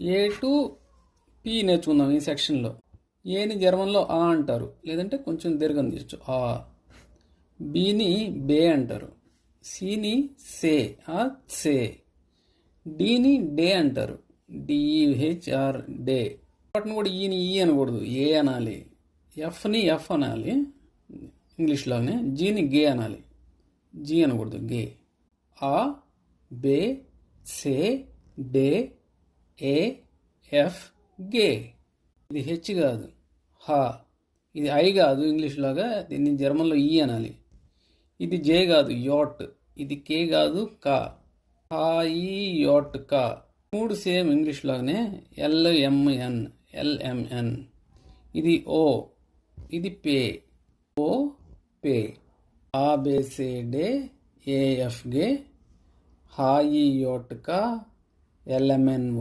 A to P నేర్చుకుందాం ఈ సెక్షన్లో. ఏని జర్మన్లో ఆ అంటారు. లేదంటే కొంచెం దీర్ఘం తీయచ్చు ఆ. బిని బే అంటారు. సిని సే. ఆ సే. డిని డే అంటారు. డిఈహెచ్ఆర్ డే వాటిని కూడా e ఈని ఈ e అనకూడదు. ఏ అనాలి. ఎఫ్ని ఎఫ్ అనాలి. ఇంగ్లీష్లోనే జీని గే అనాలి. జీ అనకూడదు. గే ఆ బే సే డే ఏ ఎఫ్ గే. ఇది హెచ్ కాదు. హా. ఇది ఐ కాదు ఇంగ్లీష్లాగా దీన్ని జర్మన్లో ఈ అనాలి. ఇది జే కాదు యోట్. ఇది కే కాదు కా. హా ఈ యోట్ కా. మూడు సేమ్ ఇంగ్లీష్లాగానే ఎల్ఎంఎన్ ఎల్ఎంఎన్ ఇది ఓ. ఇది పే. ఓ పే. ఆ బేసే డే. ఏఎఫ్ గే. హాయి యోట్ కా. ఎల్ఎంఎన్ ఓ.